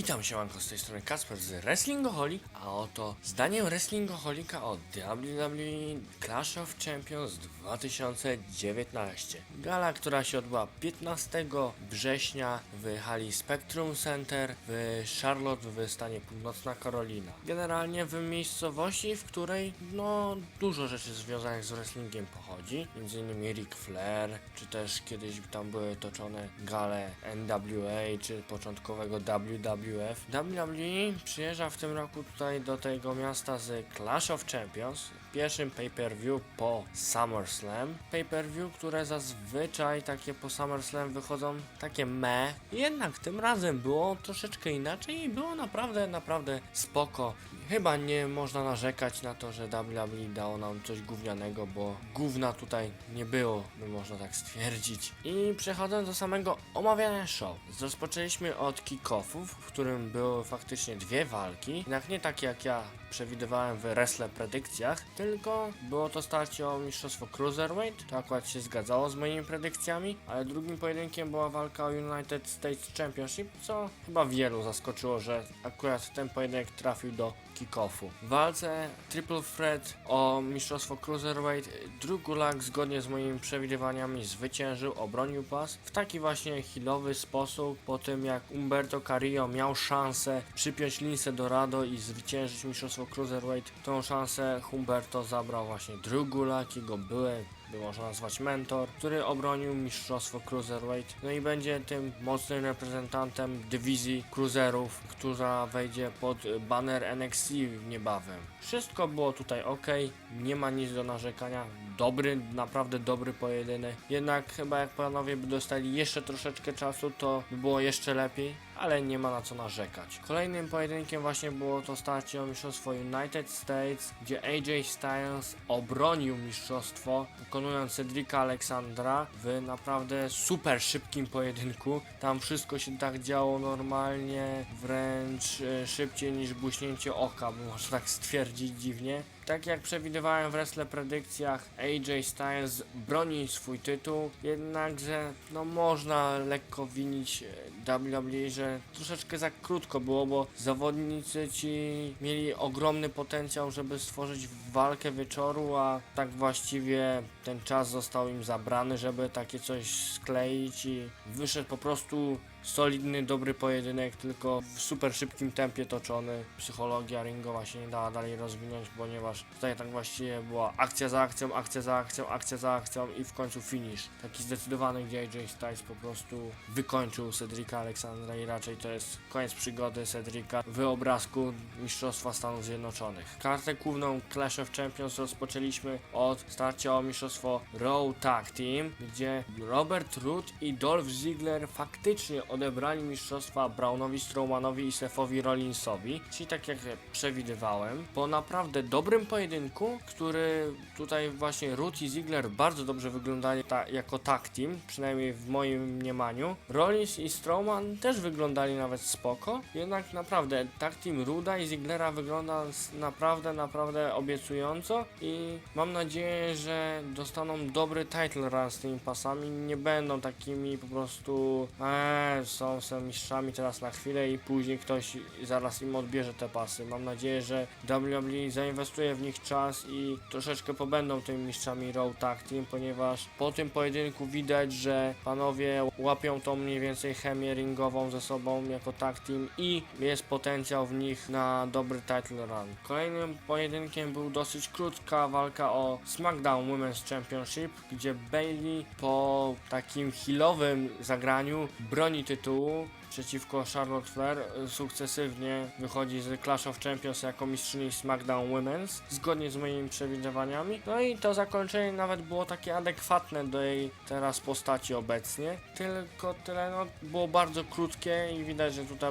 Witam się, Manko, z tej strony Kasper z Wrestlingoholik, a oto zdaniem Wrestlingoholika o WWE Clash of Champions 2019. Gala, która się odbyła 15 września w hali Spectrum Center w Charlotte w stanie Północna Karolina. Generalnie w miejscowości, w której no dużo rzeczy związanych z wrestlingiem pochodzi, innymi Ric Flair, czy też kiedyś tam były toczone gale NWA, czy początkowego WWF. WWE przyjeżdża w tym roku tutaj do tego miasta z Clash of Champions, pierwszym pay-per-view po SummerSlam. Pay-per-view, które zazwyczaj takie po SummerSlam wychodzą takie me. Jednak tym razem było troszeczkę inaczej i było naprawdę, naprawdę spoko. Chyba nie można narzekać na to, że WWE dało nam coś gównianego, bo gówna tutaj nie było, by można tak stwierdzić. I przechodząc do samego omawiania show. Rozpoczęliśmy od kick-offów, w którym były faktycznie dwie walki. Jednak nie takie jak ja przewidywałem w wrestle predykcjach, tylko było to starcie o mistrzostwo Cruiserweight, to akurat się zgadzało z moimi predykcjami, ale drugim pojedynkiem była walka o United States Championship, co chyba wielu zaskoczyło, że akurat ten pojedynek trafił do kick-offu. W walce Triple Threat o mistrzostwo Cruiserweight Drew Gulak zgodnie z moimi przewidywaniami zwyciężył, obronił pas w taki właśnie healowy sposób, po tym jak Umberto Carrillo miał szansę przypiąć Lince Dorado i zwyciężyć mistrzostwo Cruiserweight, tą szansę Humberto zabrał właśnie Drew Gulak, jego były by można nazwać mentor, który obronił mistrzostwo Cruiserweight. No i będzie tym mocnym reprezentantem dywizji cruiserów, która wejdzie pod banner NXT niebawem. Wszystko było tutaj ok, nie ma nic do narzekania. Dobry, naprawdę dobry pojedynek. Jednak chyba jak panowie by dostali jeszcze troszeczkę czasu, to by było jeszcze lepiej, ale nie ma na co narzekać. Kolejnym pojedynkiem właśnie było to starcie o mistrzostwo United States, gdzie AJ Styles obronił mistrzostwo, pokonując Cedrika Aleksandra w naprawdę super szybkim pojedynku. Tam wszystko się tak działo normalnie, wręcz e, szybciej niż błyśnięcie oka, można tak stwierdzić dziwnie. Tak jak przewidywałem w wrestle predykcjach, AJ Styles broni swój tytuł, jednakże no można lekko winić e, WWE, że troszeczkę za krótko było, bo zawodnicy ci mieli ogromny potencjał, żeby stworzyć walkę wieczoru, a tak właściwie ten czas został im zabrany, żeby takie coś skleić i wyszedł po prostu solidny, dobry pojedynek, tylko w super szybkim tempie toczony. Psychologia ringowa się nie dała dalej rozwinąć, ponieważ tutaj tak właściwie była akcja za akcją, akcja za akcją, akcja za akcją i w końcu finish. Taki zdecydowany, gdzie AJ Styles po prostu wykończył Cedrika Aleksandra i raczej to jest koniec przygody Cedrika w obrazku Mistrzostwa Stanów Zjednoczonych. Kartę główną Clash of Champions rozpoczęliśmy od starcia o mistrzostwo Raw Tag Team, gdzie Robert Root i Dolph Ziggler faktycznie odebrali mistrzostwa Brownowi Strowmanowi i Sefowi Rollinsowi, czyli tak jak przewidywałem, po naprawdę dobrym pojedynku, który tutaj właśnie Root i Ziggler bardzo dobrze wyglądali ta, jako tag team, przynajmniej w moim mniemaniu. Rollins i Strowman też wyglądali nawet spoko, jednak naprawdę tag team Ruda i Ziglera wygląda naprawdę, naprawdę obiecująco i mam nadzieję, że dostaną dobry title run z tymi pasami, nie będą takimi po prostu eee, są mistrzami teraz na chwilę i później ktoś zaraz im odbierze te pasy. Mam nadzieję, że WWE zainwestuje w nich czas i troszeczkę pobędą tymi mistrzami Raw Tag Team, ponieważ po tym pojedynku widać, że panowie łapią tą mniej więcej chemię ringową ze sobą jako tag team i jest potencjał w nich na dobry title run. Kolejnym pojedynkiem był dosyć krótka walka o SmackDown Women's Championship, gdzie Bailey po takim healowym zagraniu broni tytułu przeciwko Charlotte Flair y, sukcesywnie wychodzi z Clash of Champions jako mistrzyni SmackDown Women's zgodnie z moimi przewidywaniami. No i to zakończenie nawet było takie adekwatne do jej teraz postaci obecnie. Tylko tyle, no było bardzo krótkie i widać, że tutaj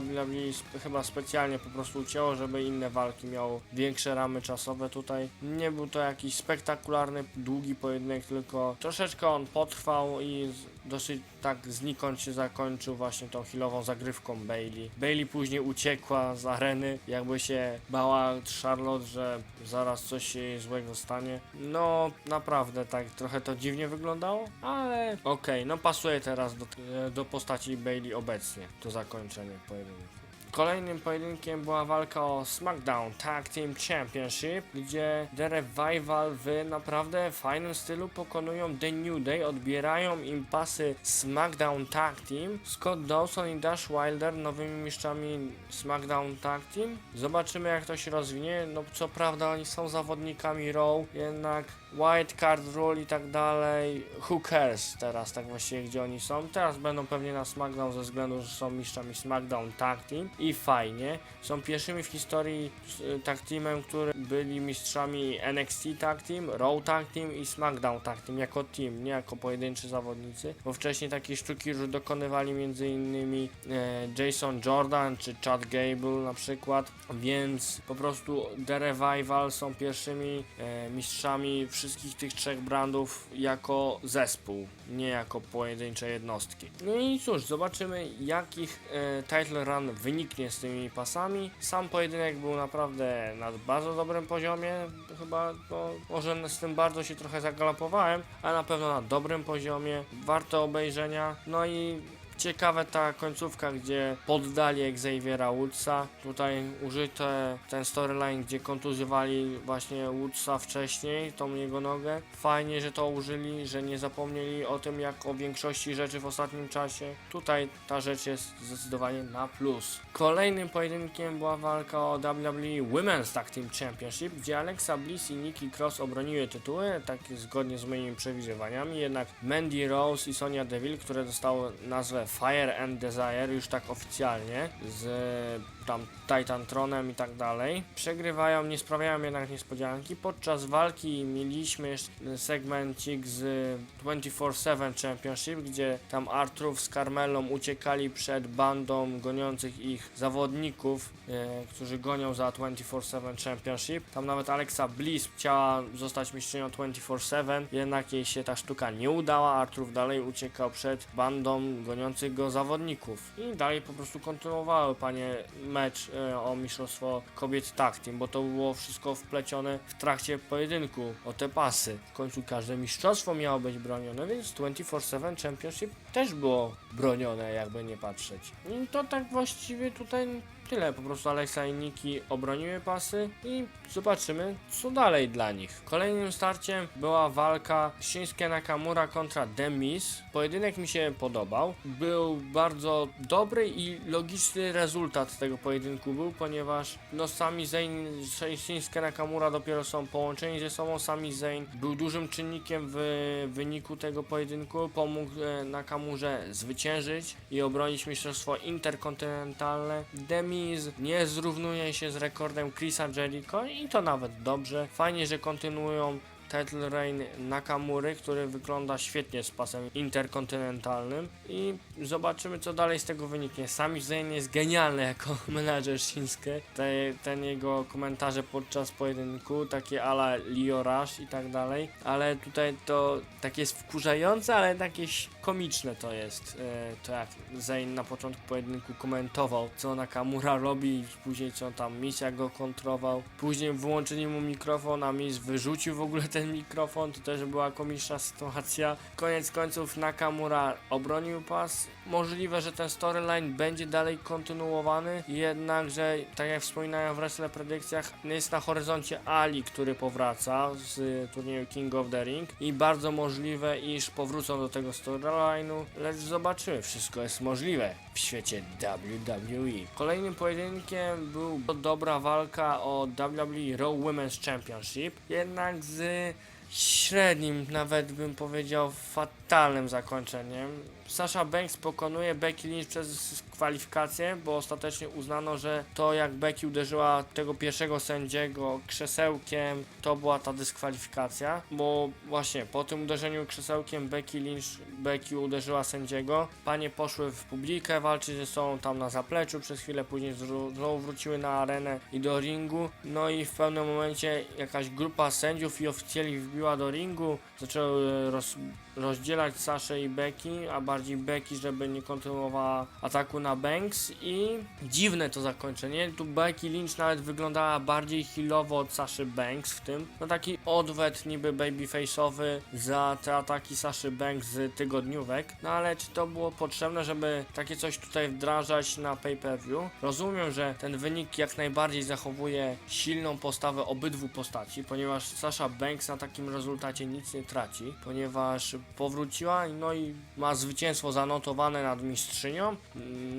sp- chyba specjalnie po prostu ucięło, żeby inne walki miały większe ramy czasowe tutaj. Nie był to jakiś spektakularny, długi pojedynek, tylko troszeczkę on potrwał i dosyć tak znikąd się zakończył właśnie tą chwilową zagrywką Bailey. Bailey później uciekła z areny, jakby się bała Charlotte, że zaraz coś się złego stanie. No naprawdę tak trochę to dziwnie wyglądało, ale okej, no pasuje teraz do, do postaci Bailey obecnie to zakończenie pojedynku. Kolejnym pojedynkiem była walka o SmackDown Tag Team Championship, gdzie The Revival w naprawdę fajnym stylu pokonują The New Day, odbierają im pasy SmackDown Tag Team. Scott Dawson i Dash Wilder nowymi mistrzami SmackDown Tag Team. Zobaczymy jak to się rozwinie. No co prawda oni są zawodnikami Raw, jednak White Card Rule i tak dalej. Who cares teraz tak właściwie gdzie oni są. Teraz będą pewnie na SmackDown ze względu, że są mistrzami SmackDown Tag Team i fajnie. Są pierwszymi w historii y, tag teamem, które byli mistrzami NXT Tag Team, Raw Tag Team i SmackDown Tag Team jako team, nie jako pojedynczy zawodnicy, bo wcześniej takie sztuki już dokonywali innymi e, Jason Jordan czy Chad Gable na przykład, więc po prostu The Revival są pierwszymi e, mistrzami wszystkich tych trzech brandów jako zespół, nie jako pojedyncze jednostki. No i cóż, zobaczymy jak ich e, title run wyniknie z tymi pasami. Sam pojedynek był naprawdę na bardzo dobrym poziomie, chyba no, może z tym bardzo się trochę zagalopowałem, ale na pewno na dobrym poziomie, warto obejrzenia. No i Ciekawe ta końcówka, gdzie poddali Xaviera Woodsa. Tutaj użyte ten storyline, gdzie kontuzjowali właśnie Woodsa wcześniej, tą jego nogę. Fajnie, że to użyli, że nie zapomnieli o tym, jak o większości rzeczy w ostatnim czasie. Tutaj ta rzecz jest zdecydowanie na plus. Kolejnym pojedynkiem była walka o WWE Women's Tag Team Championship, gdzie Alexa Bliss i Nikki Cross obroniły tytuły, tak zgodnie z moimi przewidywaniami, jednak Mandy Rose i Sonia Deville, które dostały nazwę Fire and Desire już tak oficjalnie z tam Titantronem i tak dalej. Przegrywają, nie sprawiają jednak niespodzianki. Podczas walki mieliśmy segmencik z 24-7 Championship, gdzie tam Arturów z Carmelą uciekali przed bandą goniących ich zawodników, e, którzy gonią za 24-7 Championship. Tam nawet Alexa Bliss chciała zostać mistrzynią 24-7, jednak jej się ta sztuka nie udała. Arturów dalej uciekał przed bandą goniących go zawodników. I dalej po prostu kontynuowały panie mecz e, o mistrzostwo kobiet tag team, bo to było wszystko wplecione w trakcie pojedynku o te pasy. W końcu każde mistrzostwo miało być bronione, więc 24-7 Championship też było bronione, jakby nie patrzeć. I to tak właściwie tutaj tyle. Po prostu Alexa i Nikki obroniły pasy i zobaczymy, co dalej dla nich. Kolejnym starciem była walka Shinsuke Nakamura kontra The Miz. Pojedynek mi się podobał. Był bardzo dobry i logiczny rezultat tego pojedynku był, ponieważ no Sami Zayn Shinsuke Nakamura dopiero są połączeni ze sobą. Sami Zayn był dużym czynnikiem w wyniku tego pojedynku. Pomógł e, Nakamurze zwyciężyć i obronić mistrzostwo interkontynentalne. The Miz nie zrównuje się z rekordem Chrisa Jericho i to nawet dobrze. Fajnie, że kontynuują title reign Nakamury, który wygląda świetnie z pasem interkontynentalnym i zobaczymy co dalej z tego wyniknie. Sami Zayn jest genialny jako menadżer Shinsuke. Te, ten jego komentarze podczas pojedynku, takie ala Rush i tak dalej, ale tutaj to takie jest wkurzające, ale jakieś komiczne to jest. E, to jak Zayn na początku pojedynku komentował, co Nakamura robi, później co tam Misja go kontrował, później wyłączyli mu mikrofon, a Miz wyrzucił w ogóle ten mikrofon, to też była komiczna sytuacja. Koniec końców Nakamura obronił pas. Możliwe, że ten storyline będzie dalej kontynuowany, jednakże, tak jak wspominałem w Wrestle Predykcjach, jest na horyzoncie Ali, który powraca z turnieju King of the Ring i bardzo możliwe, iż powrócą do tego storyline'u, lecz zobaczymy, wszystko jest możliwe w świecie WWE. Kolejnym pojedynkiem był dobra walka o WWE Raw Women's Championship, jednak z średnim, nawet bym powiedział fatalnym zakończeniem. Sasha Banks pokonuje Becky Lynch przez kwalifikację, bo ostatecznie uznano, że to jak Becky uderzyła tego pierwszego sędziego krzesełkiem, to była ta dyskwalifikacja, bo właśnie po tym uderzeniu krzesełkiem Becky Lynch, Becky uderzyła sędziego, panie poszły w publikę walczyć ze sobą tam na zapleczu, przez chwilę później znowu wróciły na arenę i do ringu, no i w pewnym momencie jakaś grupa sędziów i oficjeli wbiła do ringu, zaczęły roz rozdzielać Saszę i Becky, a bardziej Becky, żeby nie kontynuowała ataku na Banks i dziwne to zakończenie. Tu Becky Lynch nawet wyglądała bardziej healowo od Saszy Banks w tym. No taki odwet niby babyface'owy za te ataki Saszy Banks z tygodniówek. No ale czy to było potrzebne, żeby takie coś tutaj wdrażać na pay-per-view? Rozumiem, że ten wynik jak najbardziej zachowuje silną postawę obydwu postaci, ponieważ Sasha Banks na takim rezultacie nic nie traci, ponieważ powróciła no i ma zwycięstwo zanotowane nad mistrzynią.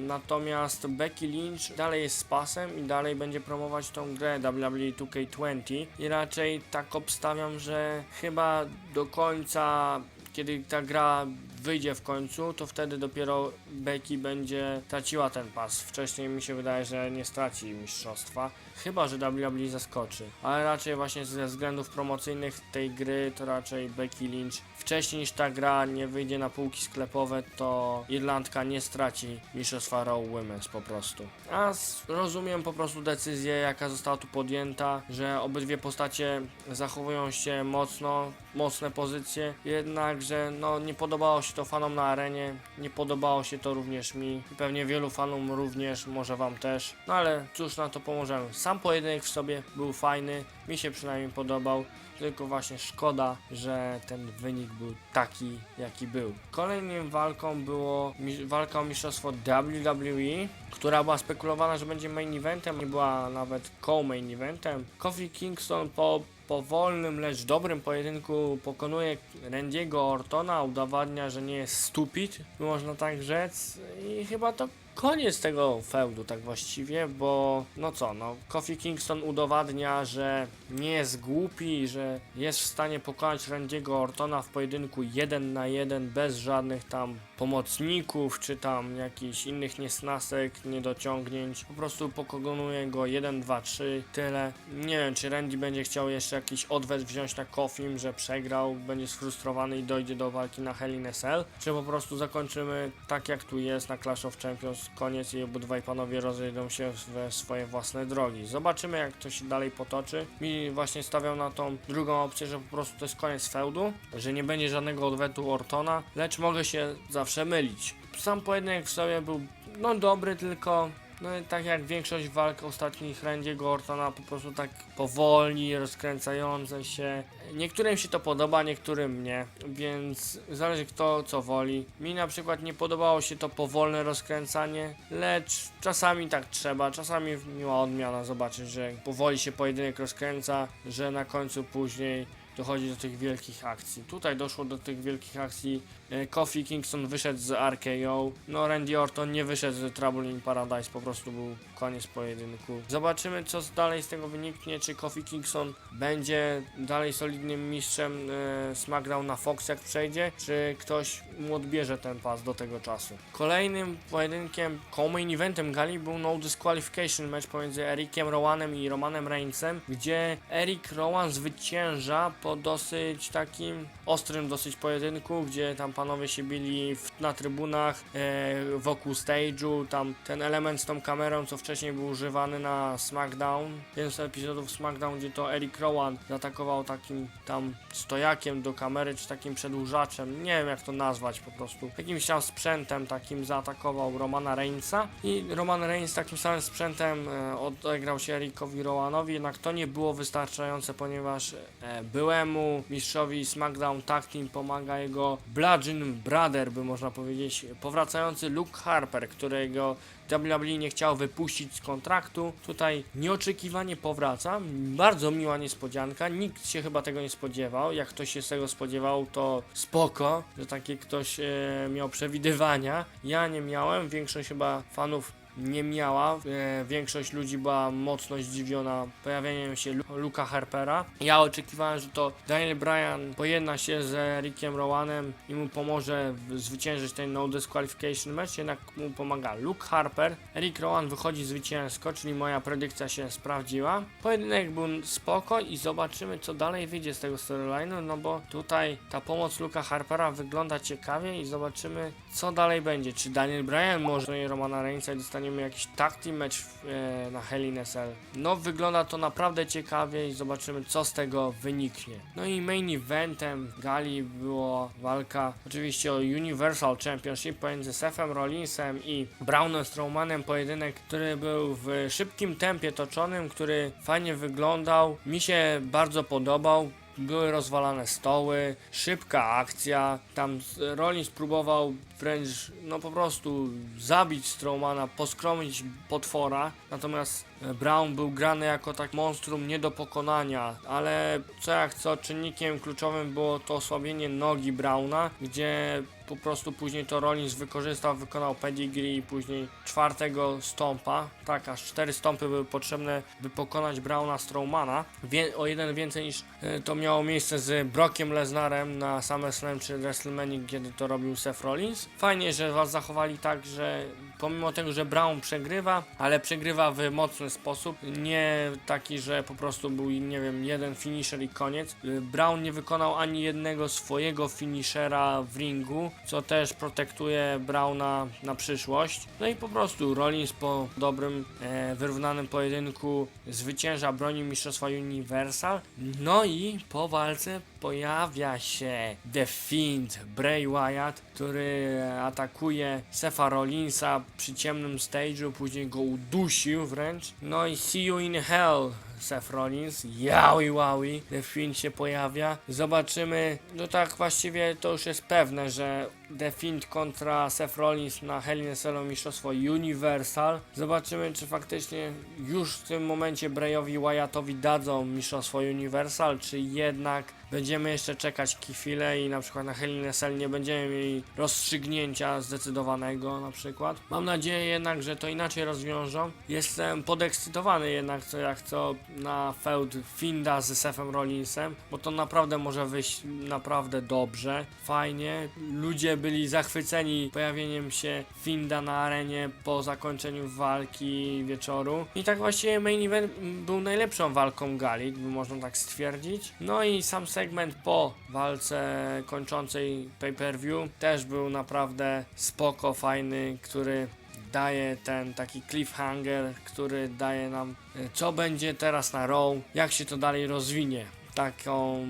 Natomiast Becky Lynch dalej jest z pasem i dalej będzie promować tą grę WWE 2K20 i raczej tak obstawiam, że chyba do końca kiedy ta gra wyjdzie w końcu, to wtedy dopiero Becky będzie traciła ten pas. Wcześniej mi się wydaje, że nie straci mistrzostwa. Chyba, że WWE zaskoczy. Ale raczej właśnie ze względów promocyjnych tej gry to raczej Becky Lynch wcześniej niż ta gra nie wyjdzie na półki sklepowe, to Irlandka nie straci mistrzostwa Raw Women's po prostu. A rozumiem po prostu decyzję, jaka została tu podjęta, że obydwie postacie zachowują się mocno, mocne pozycje, jednakże no nie podobało się to fanom na arenie, nie podobało się to również mi i pewnie wielu fanom również, może wam też, no ale cóż na to pomożemy. Sam pojedynek w sobie był fajny, mi się przynajmniej podobał, tylko właśnie szkoda, że ten wynik był taki, jaki był. Kolejną walką było walka o mistrzostwo WWE, która była spekulowana, że będzie main eventem, nie była nawet co-main eventem. Kofi Kingston po powolnym, lecz dobrym pojedynku pokonuje Randy'ego Ortona, udowadnia, że nie jest stupid, można tak rzec. I chyba to koniec tego feudu tak właściwie, bo no co, no Kofi Kingston udowadnia, że nie jest głupi, że jest w stanie pokonać Randy'ego Ortona w pojedynku 1 na 1 bez żadnych tam pomocników, czy tam jakichś innych niesnasek, niedociągnięć. Po prostu pokonuje go 1, 2, 3, tyle. Nie wiem, czy Randy będzie chciał jeszcze jakiś odwet wziąć na Kofim, że przegrał, będzie sfrustrowany i dojdzie do walki na Hell in a Cell, czy po prostu zakończymy tak jak tu jest na Clash of Champions, koniec i obydwaj panowie rozejdą się we swoje własne drogi. Zobaczymy jak to się dalej potoczy. Mi właśnie stawiał na tą drugą opcję, że po prostu to jest koniec feudu, że nie będzie żadnego odwetu Ortona, lecz mogę się zawsze mylić. Sam pojedynek w sobie był no dobry, tylko no tak jak większość walk ostatnich Randy'ego Ortona po prostu tak powolni, rozkręcające się. Niektórym się to podoba, niektórym nie, więc zależy kto co woli. Mi na przykład nie podobało się to powolne rozkręcanie, lecz czasami tak trzeba, czasami miła odmiana zobaczyć, że powoli się pojedynek rozkręca, że na końcu później dochodzi do tych wielkich akcji. Tutaj doszło do tych wielkich akcji. E, Kofi Kingston wyszedł z RKO. No, Randy Orton nie wyszedł z Trouble in Paradise, po prostu był koniec pojedynku. Zobaczymy, co dalej z tego wyniknie. Czy Kofi Kingston będzie dalej solidnym mistrzem e, SmackDown na Fox, jak przejdzie, czy ktoś mu odbierze ten pas do tego czasu. Kolejnym pojedynkiem, co-main eventem gali był no disqualification match pomiędzy Ericiem Rowanem i Romanem Reignsem, gdzie Eric Rowan zwycięża po dosyć takim ostrym dosyć pojedynku, gdzie tam panowie się bili w, na trybunach, e, wokół stage'u, tam ten element z tą kamerą, co wcześniej był używany na SmackDown, jeden z epizodów SmackDown, gdzie to Eric Rowan zaatakował takim tam stojakiem do kamery, czy takim przedłużaczem, nie wiem jak to nazwać po prostu, jakimś tam sprzętem takim zaatakował Romana Reignsa i Roman Reigns takim samym sprzętem e, odegrał się Ericowi Rowanowi, jednak to nie było wystarczające, ponieważ e, byłemu mistrzowi SmackDown Tag Team pomaga jego Bludgeon Brother, by można powiedzieć, powracający Luke Harper, którego WWE nie chciał wypuścić z kontraktu. Tutaj nieoczekiwanie powraca. Bardzo miła niespodzianka. Nikt się chyba tego nie spodziewał. Jak ktoś się z tego spodziewał, to spoko, że takie ktoś e, miał przewidywania. Ja nie miałem. Większość chyba fanów nie miała. E, większość ludzi była mocno zdziwiona pojawieniem się Lu- Luka Harpera. Ja oczekiwałem, że to Daniel Bryan pojedna się z Rickiem Rowanem i mu pomoże zwyciężyć ten no disqualification match, jednak mu pomaga Luke Harper. Rick Rowan wychodzi zwycięsko, czyli moja predykcja się sprawdziła. Pojedynek był spoko i zobaczymy co dalej wyjdzie z tego storyline'u, no bo tutaj ta pomoc Luka Harpera wygląda ciekawie i zobaczymy co dalej będzie. Czy Daniel Bryan może Romana Reignsa dostanie dostaniemy jakiś tag team match e, na Hell in a Cell. No wygląda to naprawdę ciekawie i zobaczymy co z tego wyniknie. No i main eventem gali było walka oczywiście o Universal Championship pomiędzy Sefem Rollinsem i Brownem Strowmanem. Pojedynek, który był w szybkim tempie toczonym, który fajnie wyglądał. Mi się bardzo podobał. Były rozwalane stoły, szybka akcja. Tam Rollins próbował wręcz, no po prostu zabić Strowmana, poskromić potwora. Natomiast e, Brown był grany jako tak monstrum nie do pokonania, ale co jak co, czynnikiem kluczowym było to osłabienie nogi Browna, gdzie po prostu później to Rollins wykorzystał, wykonał pedigree i później czwartego stompa. Tak, aż cztery stąpy były potrzebne, by pokonać Browna Strowmana. Wie, o jeden więcej niż e, to miało miejsce z Brockiem Lesnarem na SummerSlam czy WrestleMania, kiedy to robił Seth Rollins. Fajnie, że was zachowali tak, że pomimo tego, że Brown przegrywa, ale przegrywa w mocny sposób, nie taki, że po prostu był, nie wiem, jeden finisher i koniec. Brown nie wykonał ani jednego swojego finishera w ringu, co też protektuje Browna na przyszłość. No i po prostu Rollins po dobrym, e, wyrównanym pojedynku zwycięża broni Mistrzostwa Universal. No i po walce pojawia się The Fiend Bray Wyatt, który atakuje Sefa Rollinsa przy ciemnym stage'u, później go udusił wręcz. No i See You in Hell Seth Rollins, Yowie Wowie, The Fiend się pojawia. Zobaczymy, no tak właściwie to już jest pewne, że The Fiend kontra Seth Rollins na Hell in Cell mistrzostwo Universal. Zobaczymy, czy faktycznie już w tym momencie Brayowi Wyattowi dadzą mistrzostwo Universal, czy jednak będziemy jeszcze czekać chwilę i na przykład na Hell in a Cell nie będziemy mieli rozstrzygnięcia zdecydowanego na przykład. Mam nadzieję jednak, że to inaczej rozwiążą. Jestem podekscytowany jednak co jak co na feud Finda z Sethem Rollinsem, bo to naprawdę może wyjść naprawdę dobrze, fajnie. Ludzie byli zachwyceni pojawieniem się Finda na arenie po zakończeniu walki wieczoru. I tak właściwie main event był najlepszą walką gali, by można tak stwierdzić. No i sam segment po walce kończącej pay-per-view też był naprawdę spoko, fajny, który daje ten taki cliffhanger, który daje nam e, co będzie teraz na Raw, jak się to dalej rozwinie. Taką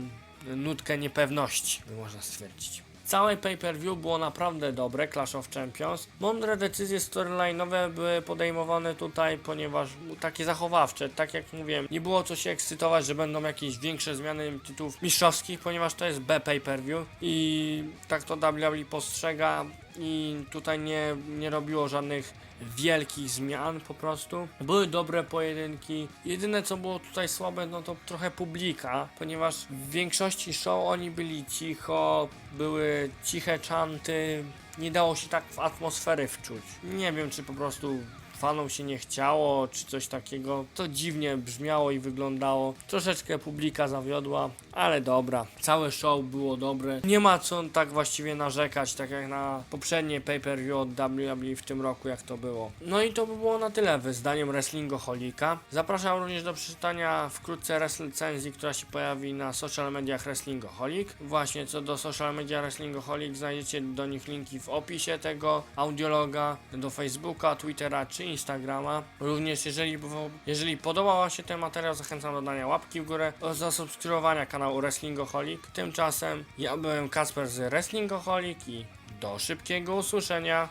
nutkę niepewności, by można stwierdzić. Całe pay-per-view było naprawdę dobre, Clash of Champions. Mądre decyzje storyline'owe były podejmowane tutaj, ponieważ takie zachowawcze, tak jak mówiłem, nie było co się ekscytować, że będą jakieś większe zmiany tytułów mistrzowskich, ponieważ to jest B pay-per-view i tak to WWE postrzega i tutaj nie, nie robiło żadnych wielkich zmian po prostu. Były dobre pojedynki. Jedyne co było tutaj słabe, no to trochę publika, ponieważ w większości show oni byli cicho, były ciche czanty, nie dało się tak w atmosfery wczuć. Nie wiem, czy po prostu fanom się nie chciało, czy coś takiego. To dziwnie brzmiało i wyglądało. Troszeczkę publika zawiodła, ale dobra. Całe show było dobre. Nie ma co tak właściwie narzekać, tak jak na poprzednie pay-per-view od WWE w tym roku, jak to było. No i to by było na tyle wyzdaniem Wrestlingoholika. Zapraszam również do przeczytania wkrótce recenzji, która się pojawi na social mediach Wrestlingoholik. Właśnie co do social media Wrestlingoholik znajdziecie do nich linki w opisie tego audiologa, do Facebooka, Twittera czy Instagrama. Również jeżeli, jeżeli podobał się ten materiał, zachęcam do dania łapki w górę oraz zasubskrybowania kanału Wrestlingoholik. Tymczasem ja byłem Kasper z Wrestlingoholik i do szybkiego usłyszenia.